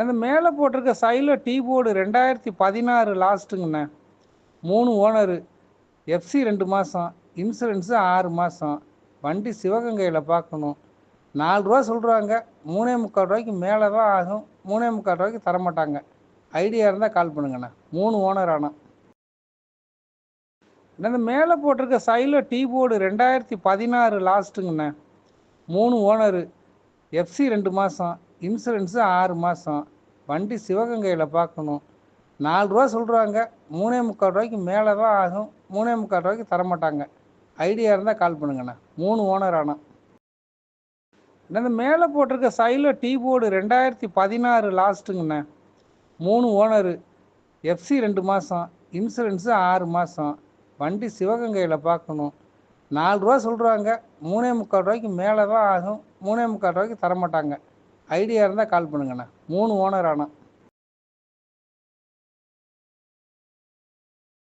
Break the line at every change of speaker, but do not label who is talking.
இந்த மேலே போட்டிருக்க சைடில் டீ போர்டு ரெண்டாயிரத்தி பதினாறு லாஸ்ட்டுங்கண்ணே. மூணு ஓனரு எஃப்சி ரெண்டு மாதம் இன்சூரன்ஸு ஆறு மாதம் வண்டி சிவகங்கையில் பார்க்கணும். நாலு ரூபா சொல்கிறாங்க மூணே முக்கால் ரூபாய்க்கு மேலே தான் ஆகும் மூணே முக்கால் ரூபாய்க்கு தரமாட்டாங்க. ஐடியா இருந்தால் கால் பண்ணுங்கண்ணே. மூணு ஓனர் ஆனால் இந்த மேலே போட்டிருக்க சைடில் டீ போர்டு ரெண்டாயிரத்தி பதினாறு லாஸ்ட்டுங்கண்ணே. மூணு ஓனரு எஃப்சி ரெண்டு மாதம் இன்சூரன்ஸு ஆறு மாதம் வண்டி சிவகங்கையில் பார்க்கணும் நாலு ரூபா சொல்கிறாங்க மூணே முக்கால் ரூபாய்க்கு மேலே தான் ஆகும். மூணே முக்கால் ரூபாய்க்கு தரமாட்டாங்க. ஐடியா இருந்தால் கால் பண்ணுங்கண்ணா. மூணு ஓனர் ஆனால் இந்த மேலே போட்டிருக்க சைடில் டீ போர்டு ரெண்டாயிரத்தி பதினாறு லாஸ்ட்டுங்கண்ணே மூணு ஓனரு எஃப்சி ரெண்டு மாதம் இன்சூரன்ஸு ஆறு மாதம் வண்டி சிவகங்கையில் பார்க்கணும் நாலு ரூபா சொல்கிறாங்க மூணே முக்கால் ரூபாய்க்கு மேலே தான் ஆகும். மூணே முக்கால் ரூபாய்க்கு தரமாட்டாங்க. ஐடியா இருந்தால் கால் பண்ணுங்கண்ணே. மூணு ஓனர் ஆனால்